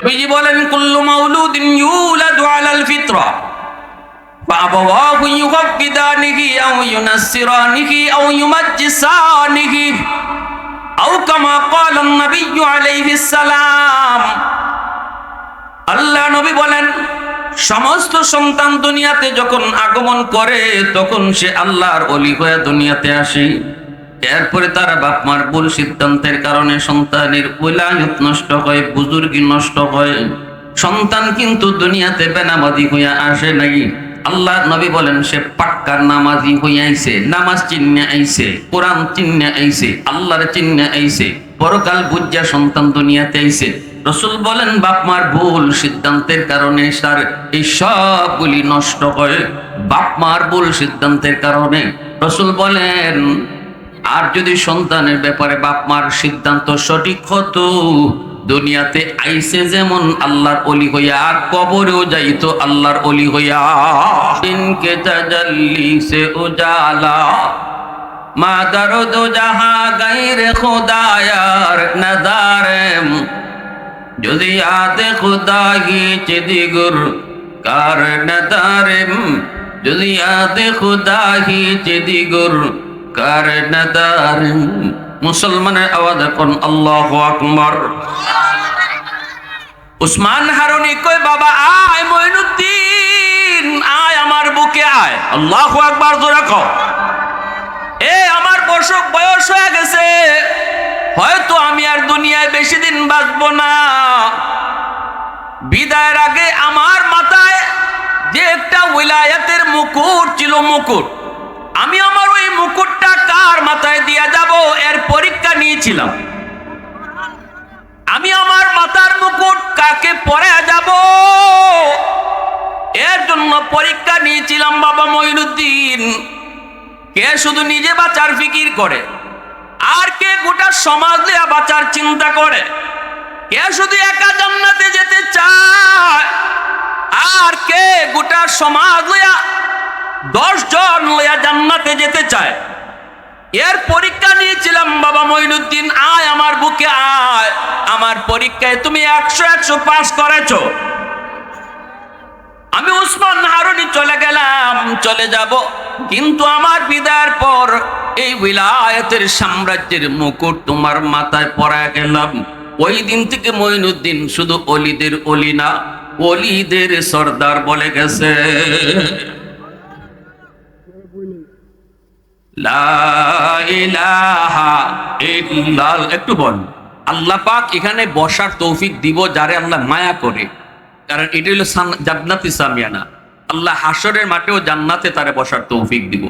Busy বলেন, কুল্লু মাউলুদিন ইউলাদু আলাল ফিতরা বাবাহু ইউহাক্কিদানিহি আও ইউনাসসিরানিহি আও আও কামা আলাইহিস সালাম। আল্লাহ নবী বলেন, সমস্ত সন্তান দুনিয়াতে যখন আগমন করে, তখন সে আল্লাহর অলি হয়ে দুনিয়াতে আসে। এরপরে তার বাপ মার ভুল সিদ্ধান্তের কারণে সন্তানের উলায়ত নষ্ট হয়, বুজুর্গি নষ্ট হয়। সন্তান কিন্তু দুনিয়াতে বেনামাজি হইয়া আসে নাই। আল্লাহ নবী বলেন, সে পাক্কার নামাজি হইয়াইছে নামাজ চিহ্নে আইছে, কোরআন চিহ্নে আইছে, আল্লাহর চিহ্নে আইছে, পরকাল বুঝা সন্তান দুনিয়াতে আইছে। রসুল বলেন, বাপ মার ভুল সিদ্ধান্তের কারণে তার এই সবগুলি নষ্ট হয়। বাপ মার ভুল সিদ্ধান্তের কারণে রসুল বলেন আর যদি সন্তানের ব্যাপারে বাপ মার সিদ্ধান্ত সঠিক হতো, দুনিয়াতে আইসে যেমন আল্লাহর অলি হইয়া কবরেও যাইতো আল্লাহর অলি হইয়া। দিনকে তাজাল্লি সে উজালা, মাদার দো জাহা গাইরে খোদায়ার নদারেম যদি আতে খুদাহি চিদিগুর কার নদারেম যদি আতে খুদাহি চিদিগুর কার নদারেম মুসলমানের আওয়াজ এখন আল্লাহ আকবর। উসমান হারুনি কই বাবা, আয় মইনুদ্দিন, আয় আমার বুকে, আয়। আল্লাহ এ, আমার বসক, বয়স হয়ে গেছে। হয়তো আমি আর দুনিয়ায় বেশি দিন বাঁচবো না। বিদায়ের আগে আমার মাথায় যে একটা উইলায়াতের মুকুট ছিল মুকুট, আমি মুকুটটা কার মাথায় দিয়ে যাব? এর পরীক্ষা নিয়েছিলাম। আমি আমার মাথার মুকুট কাকে পরে যাব? এর জন্য পরীক্ষা নিয়েছিলাম বাবা মঈনুদ্দিন কে শুধু নিজে বাঁচার ফিকির করে? আর কে গোটা সমাজ দেয়া বাঁচার চিন্তা করে? কে শুধু একা জান্নাতে যেতে চায়? আর কে গোটা সমাজ লইয়া দশ জন লইয়া জান্নাতে যেতে চায়। এর পরীক্ষা নিয়েছিলাম, বাবা মঈনুদ্দিন, আয় আমার বুকে, আয়। আমার পরীক্ষায় তুমি একশো একশো পাস করেছ। আমি উসমান হারুনি চলে গেলাম, চলে যাব। কিন্তু আমার বিদায়ের পর এই বিলায়তের সাম্রাজ্যের মুকুট তোমার মাথায় পরা গেলাম। ওই দিন থেকে মঈনুদ্দিন শুধু অলিদের অলি না, অলিদের সর্দার বলে গেছে লা ইলাহা ইল্লাল একটু বল। আল্লাহ পাক এখানে বসার তৌফিক দিব যারে আল্লাহ মায়া করে। কারণ এটা হলো জান্নাতি সামিয়ানা। আল্লাহ হাসরের মাঠেও জান্নাতে তারে বসার তৌফিক দিব।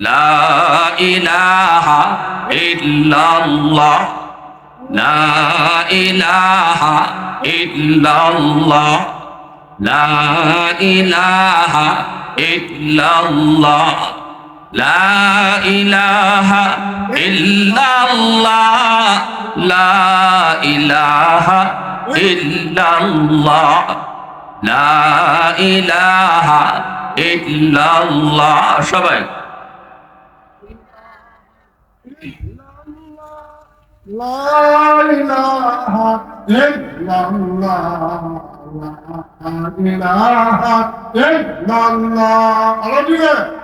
লা ইলাহা ইল্লাল্লাহ। লা লা ইলাহা ইল্লাল্লাহ লা ইলাহা ইল্লাল্লাহ সবাই। আল্লাহ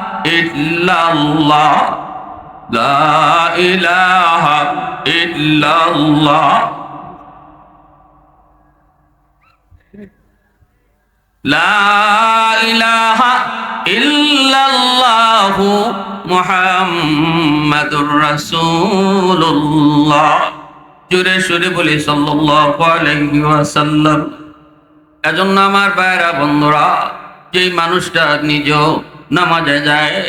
ইল্লাল্লাহ, লা ইলাহা ইল্লাল্লাহ, লা ইলাহা ইল্লাল্লাহ মুহাম্মাদুর রাসূলুল্লাহ। জোরে সুরে বলি, সাল্লাল্লাহু আলাইহি ওয়াসাল্লাম। এজন্য আমার বাইরা বন্ধুরা, যেই মানুষটা নিজেও নামাজে যায়।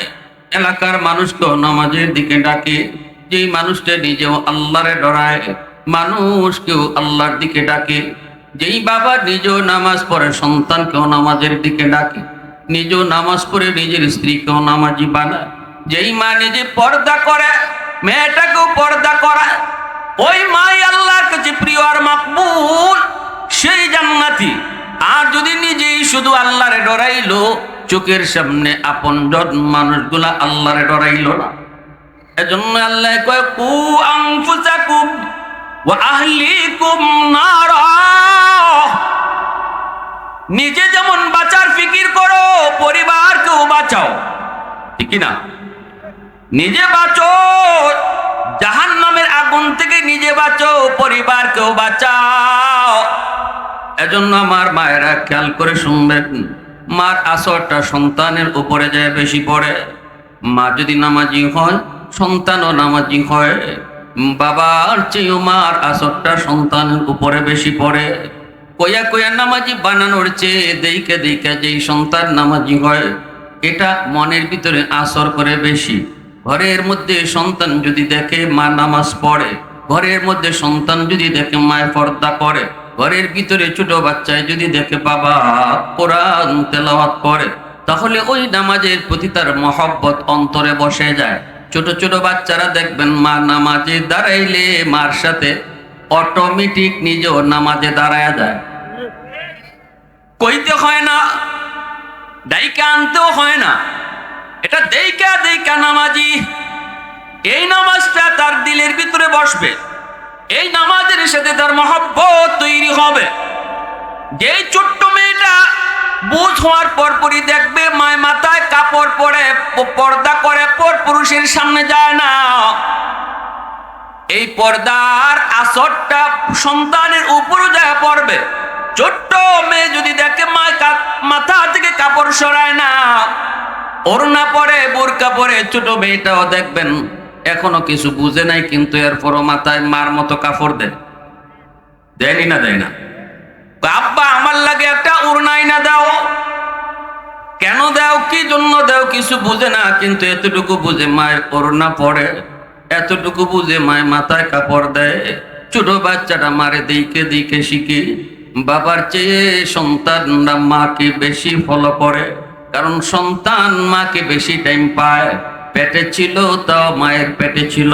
এলাকার মানুষকেও নামাজের দিকে ডাকে। যেই মানুষটা নিজেও আল্লাহরে ডরায় মানুষকেও আল্লাহর দিকে ডাকে। যেই বাবা নিজেও নামাজ পড়ে, সন্তানকেও নামাজের দিকে ডাকে। নিজেও নামাজ পড়ে, নিজের স্ত্রীকেও নামাজি বানায়। যেই মা নিজে পর্দা করে, মেয়েটাকেও পর্দা করায়। ওই মাই আল্লাহর কাছে প্রিয় আর মাকবুল, সেই জান্নাতি। আর যদি নিজেই শুধু আল্লাহরে ডরাইলো, চোখের সামনে আপন মানুষগুলা আল্লাহরে ডরাইলো না। এজন্য আল্লাহ কয়, কু নারা। নিজে যেমন বাঁচার ফিকির করো, পরিবারকেও বাঁচাও। ঠিক না? নিজে বাঁচো জাহান নামের আগুন থেকে নিজে বাঁচো, পরিবারকেও বাঁচাও। এজন্য আমার মায়েরা খেয়াল করে শুনবেন, মার আসরটা সন্তানের উপরে যায় বেশি পড়ে। মা যদি নামাজি হয়, সন্তানও নামাজি হয়। বাবার চেয়েও মার আসরটা সন্তানের উপরে বেশি পড়ে। কয়া কয়া নামাজি বানানোর চেয়ে দেইকে দেইকে যেই সন্তান নামাজি হয়, এটা মনের ভিতরে আসর করে বেশি। ঘরের মধ্যে সন্তান যদি দেখে মা নামাজ পড়ে, ঘরের মধ্যে সন্তান যদি দেখে মায়ের পর্দা করে ঘরের ভিতরে ছোট বাচ্চায় যদি দেখে বাবা কোরআন তেলাওয়াত করে, তাহলে ওই নামাজের প্রতি তার মহব্বত অন্তরে বসে যায়। ছোট ছোট বাচ্চারা দেখবেন মা নামাজে দাঁড়াইলে মার সাথে অটোমেটিক নিজেও নামাজে দাঁড়ায়া যায়। কইতে হয় না দায়িকা আনতেও হয় না। এটা দেইকা দেইকা নামাজি, এই নামাজটা তার দিলের ভিতরে বসবে। এই নামাজের সাথে তার মহব্বত তৈরি হবে। যে ছোট্ট মেয়েটা বুঝ হওয়ার পরপরই দেখবে মায় মাথায় কাপড় পরে, পর্দা করে, পর পুরুষের সামনে যায় না। এই পর্দার আসরটা সন্তানের উপরও যায় পড়বে। ছোট্ট মেয়ে যদি দেখে মা কা- মাথা থেকে কাপড় সরায় না, ওড়না পরে, বোরকা পরে, ছোট মেয়েটাও দেখবেন এখনও কিছু বুঝে নাই, কিন্তু এরপরও মাথায় মার মতো কাপড় দেয়। দেয়নি না দেয় না? আব্বা, আমার লাগে একটা উড়নাই না দাও। কেন দাও, কি জন্য দাও, কিছু বুঝে না, কিন্তু এতটুকু বুঝে মায়ের করোনা পড়ে। এতটুকু বুঝে মায়ের মাথায় কাপড় দেয়। ছোট বাচ্চাটা মারে দিকে দিকে শিখে। বাবার চেয়ে সন্তানরা মাকে বেশি ফলো করে, কারণ সন্তান মাকে বেশি টাইম পায়। পেটে ছিল তাও মায়ের পেটে ছিল।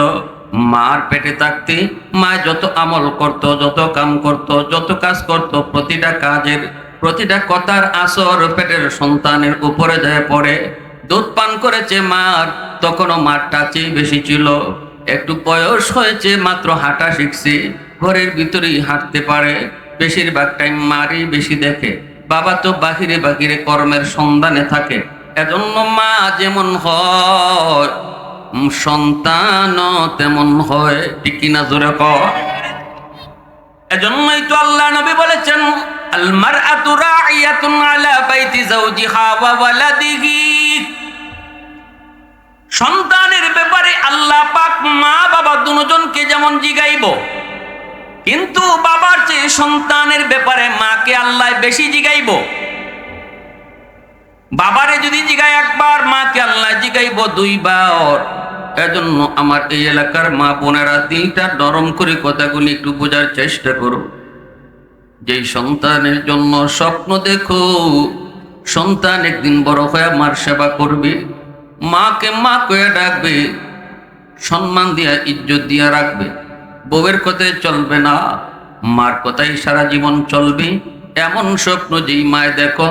মার পেটে থাকতে মা যত আমল করত, যত কাম করত, যত কাজ করত, প্রতিটা কাজের, প্রতিটা কথার আসর পেটের সন্তানের উপরে যায় পড়ে। দুধ পান করেছে মার, তখনও মার টাচে বেশি ছিল। একটু বয়স হয়েছে, মাত্র হাঁটা শিখছে, ঘরের ভিতরেই হাঁটতে পারে। বেশিরভাগ টাইম মারই বেশি দেখে। বাবা তো বাহিরে বাহিরে কর্মের সন্ধানে থাকে। এজন্য মা যেমন হয় উম, সন্তানও তেমন হয় ঠিক কিনা জোরে কয় এজন্যই তো আল্লাহ নবী বলেছেন আল মারআতু রাইয়াতুন আলা বাইতি যাওজিহা ওয়া ওয়ালাদিহি। সন্তানের ব্যাপারে আল্লাহ পাক মা বাবা দুজনকে যেমন জিগাইব কিন্তু বাবার চেয়ে সন্তানের ব্যাপারে মাকে আল্লাহ বেশি জিগাইব। বাবারে যদি জিগাই একবার, মাকে আল্লাহ জিগাইব দুইবার। এজন্য আমার এই এলাকার মা বোনেরা দিলটা নরম করে কথাগুলি একটু বোঝার চেষ্টা করো যেই সন্তানের জন্য স্বপ্ন দেখো, সন্তান একদিন বড় হয়ে মার সেবা করবে। মাকে মা কয়ে ডাকবে, সম্মান দিয়া, ইজ্জত দিয়া রাখবে। বউয়ের কথায় চলবে না, মার কথাই সারা জীবন চলবে। এমন স্বপ্ন যেই মায় দেখো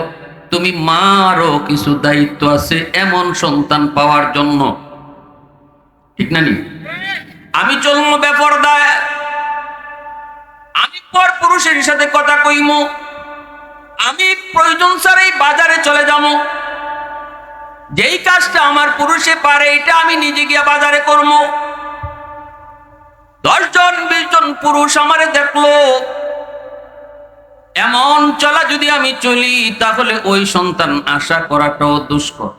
তুমি মারও কিছু দায়িত্ব আছে এমন সন্তান পাওয়ার জন্য। ঠিক না নি? আমি চলমু বেপরদায়। আমি পর পুরুষের সাথে কথা কইমু। আমি প্রয়োজন ছাড়াই বাজারে চলে যাব যেই কাজটা আমার পুরুষে পারে, এটা আমি নিজে গিয়ে বাজারে করব দশজন বিশ জন পুরুষ আমারে দেখল। এমন চলা যদি আমি চলি, তাহলে ওই সন্তান আশা করাটাও দুষ্কর।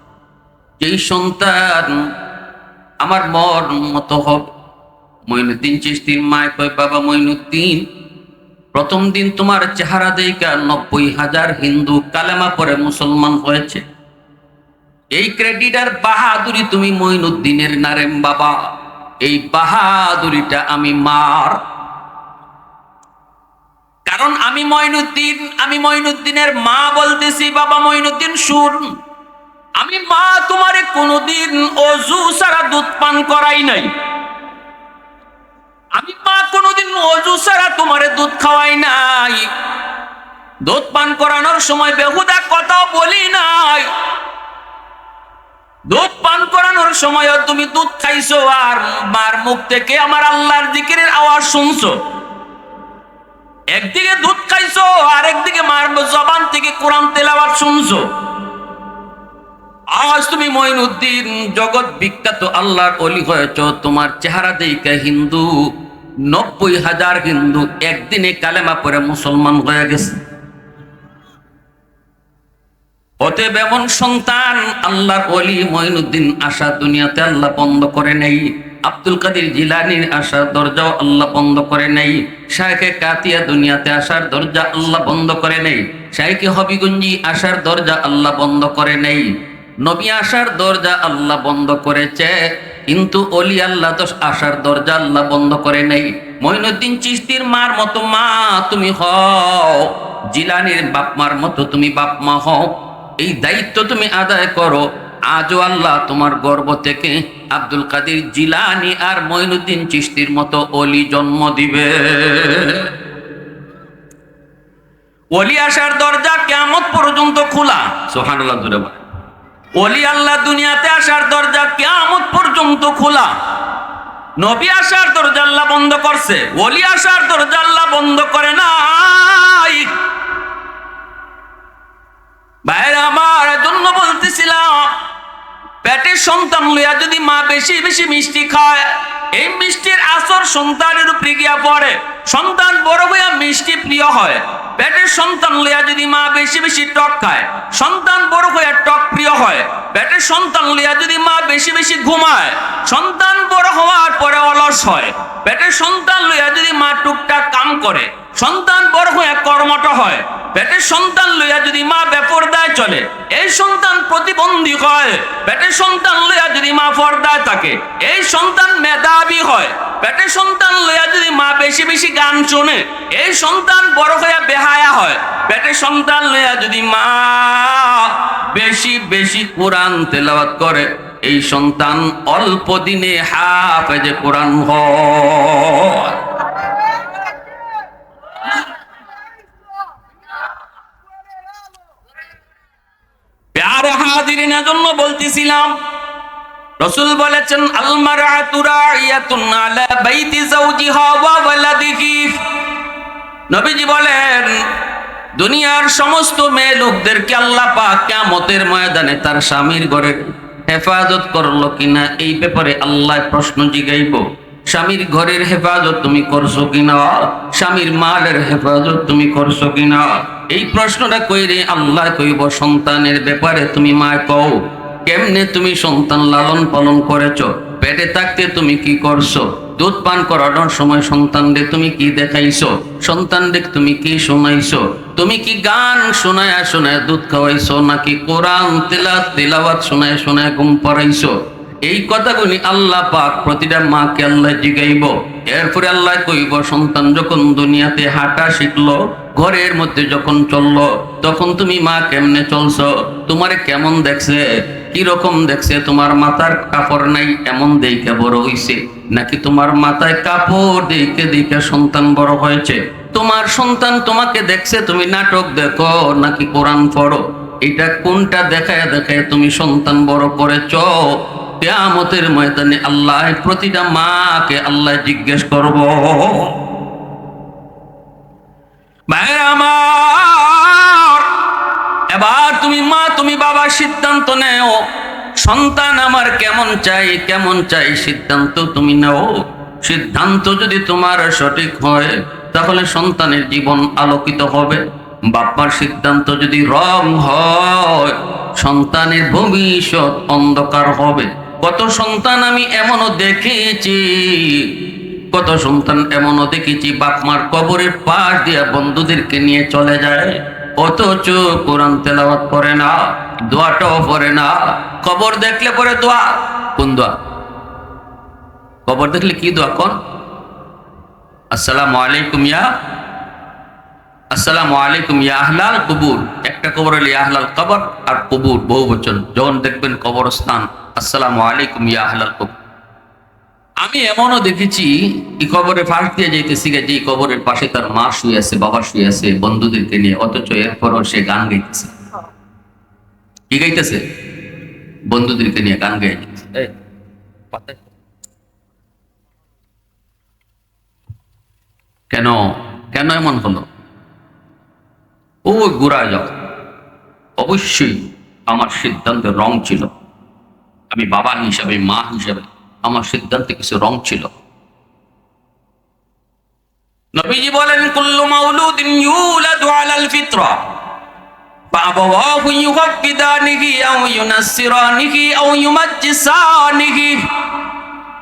যেই সন্তান আমার মন মতো হবে মইনুদ্দিন চিস্তির মায় কয়, বাবা মইনুদ্দিন, প্রথম দিন তোমার চেহারা দেখা নব্বই হাজার হিন্দু কালেমা পরে মুসলমান হয়েছে। এই ক্রেডিট আর বাহাদুরি তুমি মইনুদ্দিনের নারেম বাবা। এই বাহাদুরিটা আমি মার। কারণ আমি মঈনুদ্দিন, আমি মঈনুদ্দিনের মা বলতেছি, বাবা মঈনুদ্দিন শুন আমি মা তোমারে কোনোদিন অজু ছাড়া দুধ পান করাই নাই। আমি মা কোনোদিন অজু ছাড়া তোমারে দুধ খাওয়াই নাই। দুধ পান করানোর সময় বেহুদা কথাও বলি নাই। দুধ পান করানোর সময় তুমি দুধ খাইছো আর মার মুখ থেকে আমার আল্লাহর জিকিরের আওয়াজ শুনছো। একদিকে দুধ খাইছো আর একদিকে মার জবান থেকে কোরআন তেলাওয়াত শুনছো। আজ তুমি মঈনুদ্দিন, জগৎ বিখ্যাত আল্লাহর অলি হয়েছ, তোমার চেহারা দেখে হিন্দু, নব্বই হাজার হিন্দু একদিনে কালেমা পরে মুসলমান হয়ে গেছে। অতএব এমন সন্তান আল্লাহর অলি মঈনুদ্দিন আশা দুনিয়াতে আল্লাহ বন্ধ করে নেই। আব্দুল কাদের জিলানির আসার দরজাও আল্লাহ বন্ধ করে নেই। শাহেখে কাতিয়া দুনিয়াতে আসার দরজা আল্লাহ বন্ধ করে নেই। শাহেখে হবিগঞ্জি আসার দরজা আল্লাহ বন্ধ করে নেই। নবী আসার দরজা আল্লাহ বন্ধ করেছে, কিন্তু অলি আল্লাহ তো আসার দরজা আল্লাহ বন্ধ করে নেই। মইনুদ্দিন চিস্তির মার মতো মা তুমি হও, জিলানির বাপ মার মতো তুমি বাপ মা হও। এই দায়িত্ব তুমি আদায় করো আজও আল্লাহ তোমার গর্ব থেকে আব্দুল কাদের জিলানি আর মঈনুদ্দিন চিস্তির মতো অলি জন্ম দিবে। অলি আসার দরজা কেমন পর্যন্ত খোলা। সোহানুল্লাহ অলি আল্লাহ দুনিয়াতে আসার দরজা কেমন পর্যন্ত খোলা। নবী আসার দরজা আল্লাহ বন্ধ করছে। অলি আসার দরজা আল্লাহ বন্ধ করে নাই। সন্তান লইয়া যদি মা বেশি বেশি মিষ্টি খায়, এই মিষ্টির আসর সন্তানের উপরে গিয়া পড়ে। সন্তান বড় হইয়া মিষ্টি প্রিয় হয়। পেটের সন্তান লইয়া যদি মা বেশি বেশি টক খায়, সন্তান বড় হইয়া টক প্রিয় হয়। পেটের সন্তান লইয়া যদি মা বেশি বেশি ঘুমায়, সন্তান বড় হওয়ার পরে অলস হয়। পেটের সন্তান লইয়া যদি মা টুকটাক কাম করে, সন্তান বড় হয়ে কর্মঠ হয়। পেটের সন্তান লইয়া যদি মা বেপরদায় চলে, এই সন্তান প্রতিবন্ধী হয়। পেটের সন্তান লইয়া যদি মা পর্দায় থাকে, এই সন্তান মেধাবী হয়। পেটের সন্তান লইয়া যদি মা বেশি বেশি গান শোনে, এই সন্তান বড় হইয়া বেহায়া হয়। পেটের সন্তান লইয়া যদি মা বেশি বেশি কোরআন তেলাওয়াত করে, এই সন্তান অল্প দিনে হাফেজে কোরআন হয়। বলতেছিলাম, রসুল বলেছেন আলমারাতু রাইয়াতুন আলা বাইতি যাওজিহা ওয়া ওয়ালাদিহি। নবীজি বলেন, দুনিয়ার সমস্ত মেয়ে লোকদেরকে আল্লাহ পাক কিয়ামতের ময়দানে তার স্বামীর ঘরে হেফাজত করল কিনা এই ব্যাপারে আল্লাহ প্রশ্ন জিগাইব। স্বামীর ঘরের হেফাজত তুমি করছ কিনা? স্বামীর মালের হেফাজত তুমি করছ কিনা? এই প্রশ্নটা কইরে আল্লাহ কইব, সন্তানের ব্যাপারে তুমি মা কও। কেমনে তুমি সন্তান লালন পালন করেছ? পেটে থাকতে তুমি কি করছ? দুধ পান করানোর সময় সন্তানদের তুমি কি দেখাইছো? সন্তানদের তুমি কি শোনাইছো? তুমি কি গান শোনায় শোনায় দুধ খাওয়াইছো? নাকি কোরআন তেলা তেলাওয়াত শোনায় শোনায় ঘুম পড়াইছো? এই কথাগুলি আল্লাহ পাক প্রতিটা মাকে আল্লাহ জিগাইব। এরপরে আল্লাহ কইব, সন্তান যখন দুনিয়াতে হাঁটা শিখলো, ঘরের মধ্যে যখন চলল, তখন তুমি মা কেমনে চলছো? তোমারে কেমন দেখছে? কি রকম দেখছে? তোমার মাথার কাপড় নাই, এমন দেখে বড় হইছে। নাকি তোমার মাথায় কাপড় দেখে দেখে সন্তান বড় হয়েছে? তোমার সন্তান তোমাকে দেখছে, তুমি নাটক দেখো, নাকি কোরআন পড়ো? এটা কোনটা দেখায় দেখায় তুমি সন্তান বড় করেছ? কেয়ামতের ময়দানে আল্লাহ প্রতিটা মাকে আল্লাহ জিজ্ঞেস করব। ভাইরা আমার এবার তুমি মা, তুমি বাবা, সিদ্ধান্ত নেও। সন্তান আমার কেমন চাই কেমন চাই সিদ্ধান্ত তুমি নেও। সিদ্ধান্ত যদি তোমার সঠিক হয়, তাহলে সন্তানের জীবন আলোকিত হবে। বাপ্পার সিদ্ধান্ত যদি রং হয়, সন্তানের ভবিষ্যৎ অন্ধকার হবে। কত সন্তান আমি এমনও দেখেছি, কত সন্তান এমনও দেখেছি বাপ মার কবরের পাশ দিয়া বন্ধুদেরকে নিয়ে চলে যায়। অথচ কোরআন তেলাওয়াত করে না, দোয়াটাও পড়ে না। কবর দেখলে পরে দোয়া? কোন দোয়া? কবর দেখলে কি দোয়া কোন? আসসালামু আলাইকুম ইয়া, আসসালামু আলাইকুম ইয়া আহলাল কবুর। একটা কবর হলে আহলাল কবর আর কবুর, বহু বচন। যখন দেখবেন কবরস্থান, আসসালামু আলাইকুম ইয়া আহলাল কবর। আমি এমনও দেখেছি এই কবরে ফাঁস দিয়ে যাইতেছি যে এই কবরের পাশে তার মা শুয়ে আছে বাবা শুয়ে আছে বন্ধুদেরকে নিয়ে অথচ এরপরও সে গান গাইতেছে। কি গাইতেছে? বন্ধুদেরকে নিয়ে গান গাই কেন? কেন এমন হলো? ও গোড়া যাও। অবশ্যই আমার সিদ্ধান্তে রং ছিল। আমি বাবা হিসাবে মা হিসাবে। আমার সিদ্ধান্তে কিছু রং ছিল নবীজি বলেন কুল্লু মাউলুদিন ইউলাদু আলাল ফিতরা فأبواه يهودانه أو ينصرانه أو يمجسانه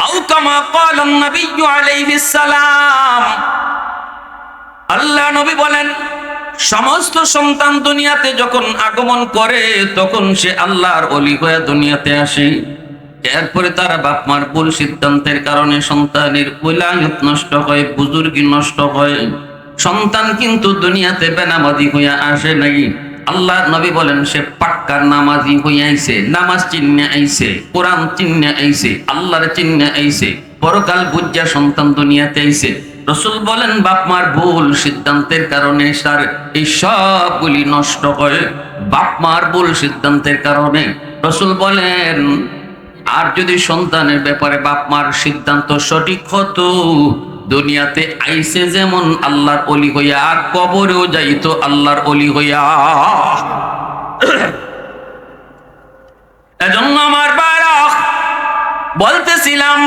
أو كما قال النبي عليه السلام আল্লাহ নবী বলেন সমস্ত সন্তান দুনিয়াতে যখন আগমন করে তখন সে আল্লাহর অলি হয়ে দুনিয়াতে আসে এরপরে তারা বাপ মার ভুল সিদ্ধান্তের কারণে সন্তানের উলায়ত নষ্ট হয়, বুজুর্গি নষ্ট হয়। সন্তান কিন্তু দুনিয়াতে বেনামাজি হইয়া আসে নাই। আল্লাহ নবী বলেন, সে পাক্কার নামাজি হইয়া আইছে, নামাজ চিহ্নে আইছে, কোরআন চিহ্নে আইছে, আল্লাহর চিহ্নে আইছে, পরকাল বুজ্জা সন্তান দুনিয়াতে আইছে। রসুল বলেন বাপ মার ভুল সিদ্ধান্তের কারণে সার এই সবগুলি নষ্ট হয়। বাপ মার ভুল সিদ্ধান্তের কারণে রসুল বলেন আর যদি সন্তানের ব্যাপারে বাপ মার সিদ্ধান্ত সঠিক হতো, দুনিয়াতে আইসে যেমন আল্লাহর অলি হইয়া কবরেও যাইতো আল্লাহর অলি হইয়া। এজন্য আমার বারা বলতেছিলাম,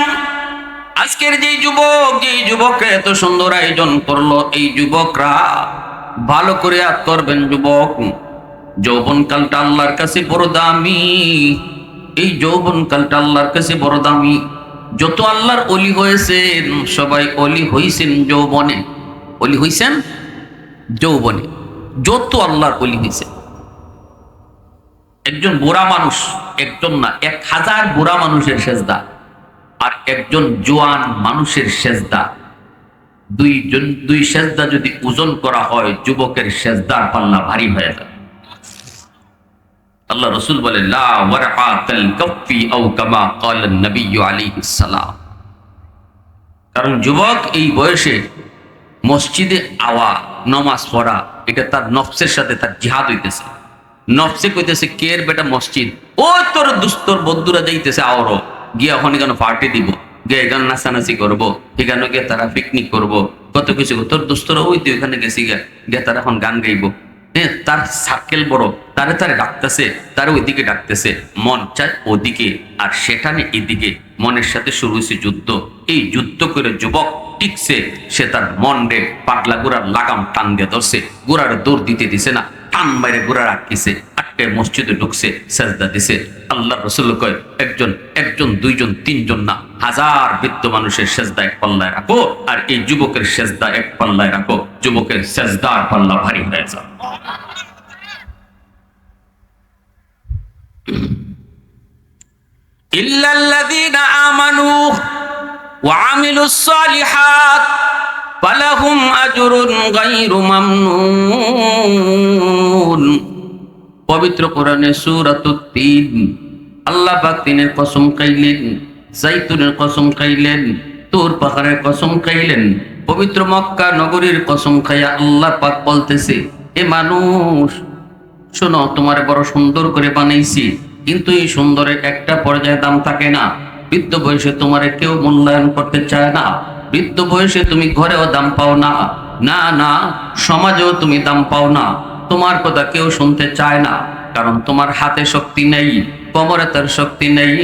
আজকের যে যুবক যে যুবকরা এত সুন্দর আয়োজন করল, এই যুবকরা ভালো করে আত করবেন যুবক। যৌবনকালটা আল্লাহর কাছে বড় দামি এই যৌবনকালটা আল্লাহর কাছে বড় দামি। যত আল্লাহর অলি হয়েছেন, সবাই অলি হইছেন যৌবনে। অলি হইছেন যৌবনে। যত আল্লাহর অলি হয়েছে একজন বুড়া মানুষ, একজন না, এক হাজার বুড়া মানুষের সেজদা আর একজন জোয়ান মানুষের সেজদা। দুইজন, দুই সেজদা যদি ওজন করা হয়, যুবকের সেজদার পাল্লা ভারী হয়ে যায়। আল্লাহ রসুল বলে কারণ যুবক এই বয়সে মসজিদে আওয়া, নমাজ পড়া, এটা তার নফসের সাথে তার জিহাদ হইতেছে। নফসে কইতেছে কের বেটা মসজিদ? ও তোর দুস্তর বন্ধুরা যাইতেছে আওরো গিয়ে ওখানে কেন পার্টি দিব। গিয়ে এখানে নাচানাচি করব। এখানে গিয়ে তারা পিকনিক করব। কত কিছু তোর দুস্তরা ওই তুই ওখানে গেছি গিয়া। গিয়ে তারা এখন গান গাইবো। হ্যাঁ তার সার্কেল বড়, তারে তারে ডাকতেছে, তারে ওইদিকে ডাকতেছে। মন চায় ওদিকে, আর সেখানে এদিকে। মনের সাথে শুরু হয়েছে যুদ্ধ। এই যুদ্ধ করে যুবক টিকছে, সে তার মন রে পাগলা গোড়ার লাগাম টান দিয়ে ধরছে। গোড়ার দৌড় দিতে দিছে না। টান বাইরে ঘোরা রাখিছে আটকে মসজিদে ঢুকছে, সাজদা দিছে। আল্লাহ রসুল কয়, একজন একজন, দুইজন, তিনজন না, হাজার বৃদ্ধ মানুষের সেজদা এক পাল্লায় রাখো, আর এই যুবকের সেজদা এক পাল্লায় রাখো। যুবকের সেজদার পাল্লা ভারী হয়ে যাও। ইল্লাল্লাযীনা আমানু ওয়া আমিলুস সালিহাত ফালাহুম আজরুন গায়রু মামনুন। পবিত্র কোরআনে সূরাতুত তিন। আল্লাহ পাক তিনের কসম খাইলেন, জাইতুনের কসম খাইলেন, তোর পাহাড়ের কসম খাইলেন, পবিত্র মক্কা নগরীর কসম খাইয়া আল্লাহ পাক বলতেছে, এ মানুষ, শোনো, তোমার বড় সুন্দর করে বানাইছি, কিন্তু এই সুন্দরের একটা পর্যায়ে দাম থাকে না। বৃদ্ধ বয়সে তোমার কেউ মূল্যায়ন করতে চায় না। বৃদ্ধ বয়সে তুমি ঘরেও দাম পাও না। না না, সমাজেও তুমি দাম পাও না। তোমার কথা কেউ শুনতে চায় না, কারণ তোমার হাতে শক্তি নেই, কোমরে তার শক্তি নেই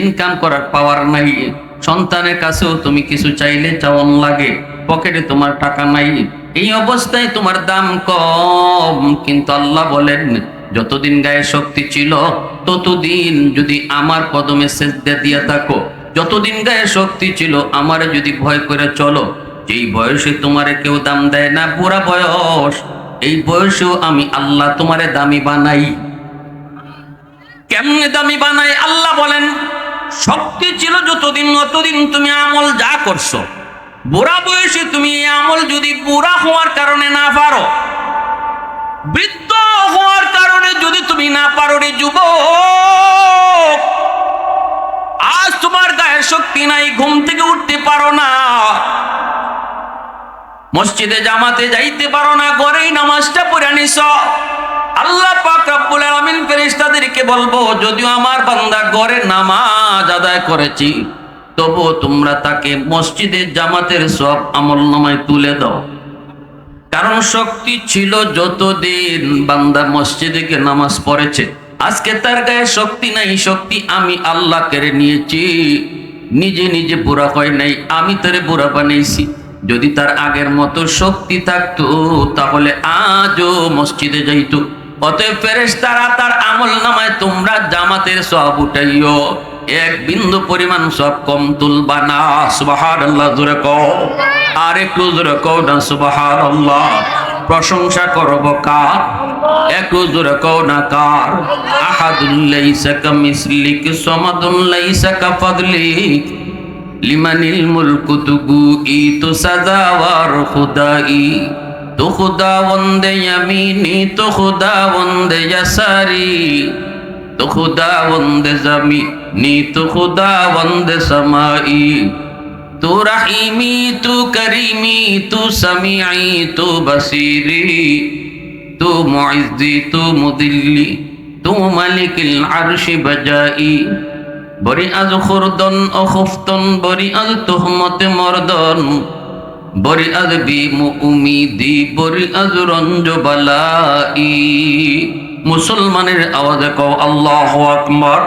ইনকাম করার পাওয়ার নাই। সন্তানের কাছেও তুমি কিছু চাইলে চাওয়ান লাগে, পকেটে তোমার টাকা নাই। এই অবস্থায় তোমার দাম কম, কিন্তু আল্লাহ বলেন, যতদিন গায়ে শক্তি ছিল, ততদিন যদি আমার কদমে সেজদা দিয়া থাকো যতদিন গায়ে শক্তি ছিল, আমারে যদি ভয় করে চলো, যেই বয়সে তোমারে কেউ দাম দেয় না, বুড়া বয়স, এই বয়সেও আমি আল্লাহ তোমারে দামি বানাই। কেমনে দামি বানাই? আল্লাহ বলেন, শক্তি ছিল যতদিন, অতদিন তুমি আমল যা করছ। বুড়া বয়সে তুমি এই আমল যদি বুড়া হওয়ার কারণে না পারো, বৃদ্ধ হওয়ার কারণে যদি তুমি না পারো রে যুবক আজ তোমার গায়ে শক্তি নাই, ঘুম থেকে উঠতে পারো না। মসজিদে, জামাতে যাইতে পারো না, ঘরেই নামাজটা পড়ে নিস। আল্লাহ পাক রব্বুল আলামিন ফেরেশতাদেরকে বলব, যদিও আমার বান্দা ঘরে নামাজ আদায় করেছি, তবু তোমরা তাকে মসজিদে, জামাতের সব আমল নামায় তুলে দাও। কারণ শক্তি ছিল যতদিন বান্দা মসজিদে নামাজ পড়েছে। আজকে তার গায়ে শক্তি নাই, শক্তি আমি আল্লাহ কেড়ে নিয়েছি। নিজে নিজে বুড়া হয় নাই, আমি তারে বুড়া বানিয়েছি যদি তার আগের মতো শক্তি থাকতো, তাহলে আজও মসজিদে যাইতো। অতএব ফেরেস তারা তার আমল নামায় তোমরা জামাতের সব উঠাইও। এক বিন্দু পরিমাণ সব কম তুলবা না সুবাহার আল্লাহ জোরে কও। আর একটু জোরে কও না সুবাহার আল্লাহ প্রশংসা করব কার? একটু জোরে কও না কার? আহাদুল্লাইসা কামিসলিক সমাদুল্লাইসা কাফাদলিক লিমানিল মুলকু তুগু ই তো সাজাওয়ার খুদাই। তো খুদা বন্দে ইয়ামিনি, তো খুদা বন্দে ইয়াসারি। তো খুদা বন্দে জামি নি তো খুদা বন্দে সামাই। তু রহিমি তু করিমি তু সমিআই তু বসিরি তু মুইজ্জি তু মুদিল্লি তু মালিকিল আরশি বজাই বরি আজ খুরদন অখুফতন বরি আল তুহমতে মর্দন বরি আজ বি উমিদি বরি আজ রঞ্জ বালাই মুসলমানের আওয়াজে কও আল্লাহ আকবার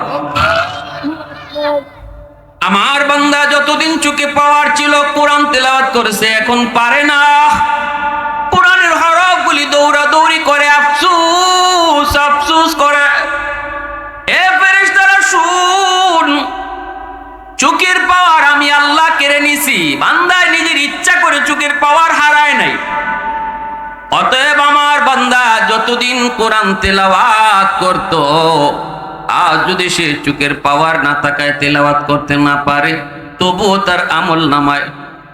আমার বান্দা যতদিন চুকে পাওয়ার ছিল, কোরআন তেলাওয়াত করেছে, এখন পারে না। কোরআনের হরফগুলি দৌড়া দৌড়ি করে, আফসুস আফসুস করে। এ ফেরেশতারা, শুন। চোখের পাওয়ার আমি আল্লাহ কেড়ে নিছি। বান্দায় নিজের ইচ্ছা করে চোখের পাওয়ার হারায় নাই। অতএব আমার বান্দা যতদিন কোরআন তেলাওয়াত করত আজ যদি সে চোখের পাওয়ার না থাকায় তেলাওয়াত করতে না পারে, তবুও তার আমল নামায়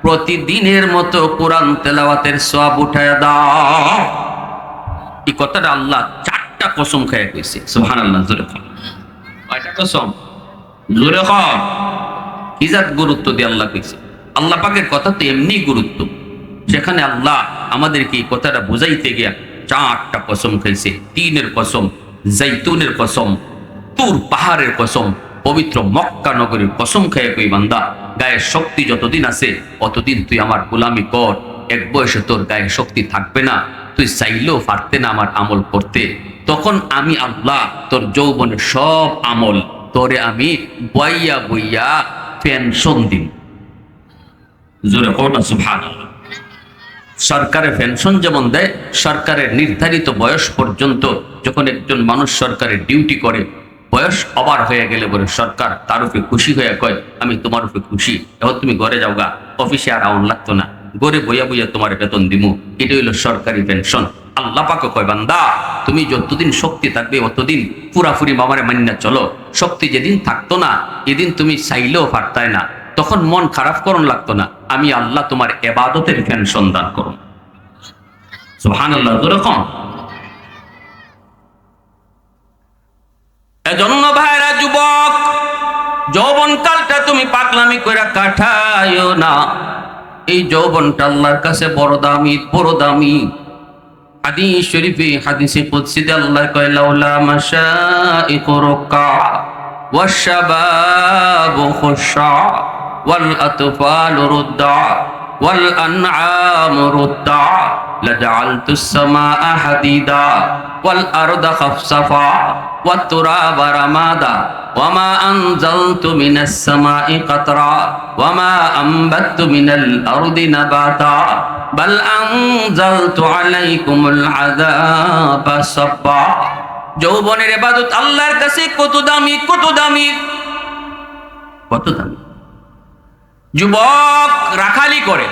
প্রতিদিনের মতো কোরআন তেলাওয়াতের সব উঠায় দাও। এই কথাটা আল্লাহ চারটা কসম খেয়ে আল্লাহ জোরে কয়টা কসম? জোরে গুরুত্ব দিয়ে আল্লাহ কইছে? আল্লাহ পাকের কথা তো এমনি গুরুত্ব। সেখানে আল্লাহ আমাদেরকে এই কথাটা বুঝাইতে গিয়া চারটা কসম খাইছে তিনের কসম জাইতুনের কসম তুর পাহাড়ের কসম, পবিত্র মক্কা নগরীর কসম খেয়ে কই বান্দা গায়ের শক্তি যতদিন আছে, অতদিন তুই আমার গোলামি কর। এক বয়সে তোর গায়ে শক্তি থাকবে না, তুই চাইলেও পারতে না আমার আমল করতে। তখন আমি আল্লাহ, তোর যৌবনের সব আমল, তোরে আমি বইয়া বইয়া পেনশন দিন জোরে কোটা সুভান সরকারের পেনশন যেমন দেয়, সরকারের নির্ধারিত বয়স পর্যন্ত যখন একজন মানুষ সরকারের ডিউটি করে বয়স অবার হয়ে গেলে বলে সরকার তার উপরে খুশি হয়ে কয়, আমি তোমার উপরে খুশি। এখন তুমি ঘরে যাও গা। অফিসে আর আউন লাগতো না। গড়ে বইয়া বইয়া তোমার বেতন দিমু। এটা হইল সরকারি পেনশন। কয়, বান্দা, তুমি যতদিন শক্তি থাকবে অতদিন পুরাপুরি মামারে মান্না চলো। শক্তি যেদিন থাকতো না, এদিন তুমি চাইলেও পারতায় না। তখন মন খারাপ করন লাগতো না। আমি আল্লাহ তোমার এবাদতের পেনশন দান করুন। সুহান আল্লাহ এজন্য ভাইরা, যুবক যৌবনকালটা তুমি পাকলামি করে কাটাইও না। এই যৌবনটা আল্লাহর কাছে বড় দামি বড় দামি। হাদিস শরীফে, হাদিসে কুদসিতে আল্লাহ কয়, লাউলা মাশাইকু রুকা ওয়াশ শাবাবু খুশা والأنعام رضع لجعلت السماء حديدا والأرض خفصفا والتراب رمادا وما أنزلت من السماء قطرا وما أنبت من الأرض نباتا بل أنزلت عليكم العذاب صبا যৌবনের এবাদত আল্লাহর কাছে কত দামি কত দামি কত দামি যুবক রাখালি করে।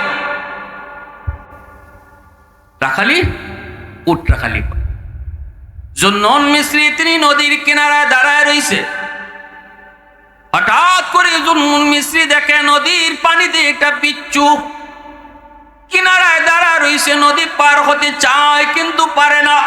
রাখালি? উট রাখালি করে। জন্নন মিশ্রি তিনি নদীর কিনারায় দাঁড়ায় রইছে। হঠাৎ করে জন্মন মিশ্রি দেখে নদীর পানিতে একটা বিচ্ছু কিনারায় দাঁড়া রইছে। নদী পার হতে চায় কিন্তু পারে না